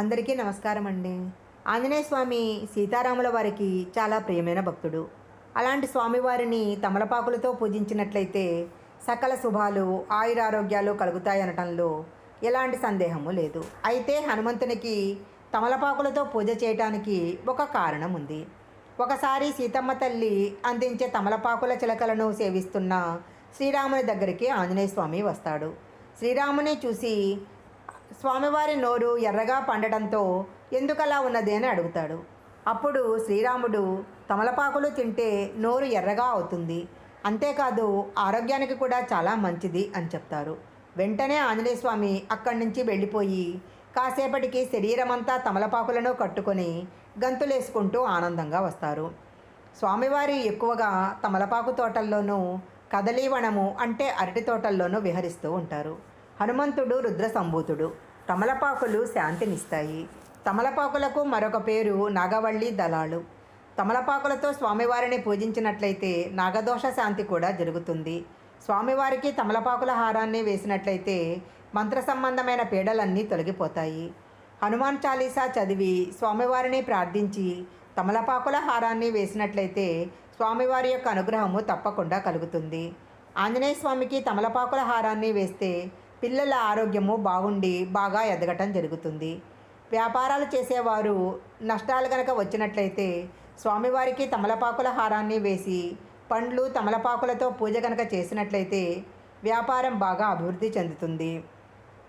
అందరికీ నమస్కారం అండి ఆంజనేయ స్వామి సీతారాముల వారికి చాలా ప్రియమైన భక్తుడు. అలాంటి స్వామివారిని తమలపాకులతో పూజించినట్లయితే సకల శుభాలు ఆయురారోగ్యాలు కలుగుతాయనటంలో ఎలాంటి సందేహము లేదు. అయితే హనుమంతునికి తమలపాకులతో పూజ చేయటానికి ఒక కారణం ఉంది ఒకసారి సీతమ్మ తల్లి అందించే తమలపాకుల చిలకలను సేవిస్తున్న శ్రీరాముని దగ్గరికి ఆంజనేయ స్వామి వస్తాడు. శ్రీరాముని చూసి స్వామివారి నోరు ఎర్రగా పండడంతో ఎందుకలా ఉన్నది అని అడుగుతాడు. అప్పుడు శ్రీరాముడు తమలపాకులు తింటే నోరు ఎర్రగా అవుతుంది. అంతేకాదు ఆరోగ్యానికి కూడా చాలా మంచిది అని చెప్తారు. వెంటనే ఆంజనేయ స్వామి అక్కడి నుంచి వెళ్ళిపోయి కాసేపటికి శరీరమంతా తమలపాకులను కట్టుకొని గంతులేసుకుంటూ ఆనందంగా వస్తారు. స్వామివారి ఎక్కువగా తమలపాకు తోటల్లోనూ కదలీవనము అంటే అరటి తోటల్లోనూ విహరిస్తూ ఉంటారు. హనుమంతుడు రుద్ర సంభూతుడు తమలపాకులు శాంతినిస్తాయి. తమలపాకులకు మరొక పేరు నాగవల్లి దళాలు. తమలపాకులతో స్వామివారిని పూజించినట్లయితే నాగదోష శాంతి కూడా జరుగుతుంది. స్వామివారికి తమలపాకుల హారాన్ని వేసినట్లయితే మంత్ర సంబంధమైన పీడలన్నీ తొలగిపోతాయి. హనుమాన్ చాలీసా చదివి స్వామివారిని ప్రార్థించి తమలపాకుల హారాన్ని వేసినట్లయితే స్వామివారి యొక్క అనుగ్రహము తప్పకుండా కలుగుతుంది. ఆంజనేయ స్వామికి తమలపాకుల హారాన్ని వేస్తే పిల్లల ఆరోగ్యము బాగుండి బాగా ఎదగటం జరుగుతుంది. వ్యాపారాలు చేసేవారు నష్టాలు కనుక వచ్చినట్లయితే స్వామివారికి తమలపాకుల హారాన్ని వేసి పండ్లు తమలపాకులతో పూజ కనుక చేసినట్లయితే వ్యాపారం బాగా అభివృద్ధి చెందుతుంది.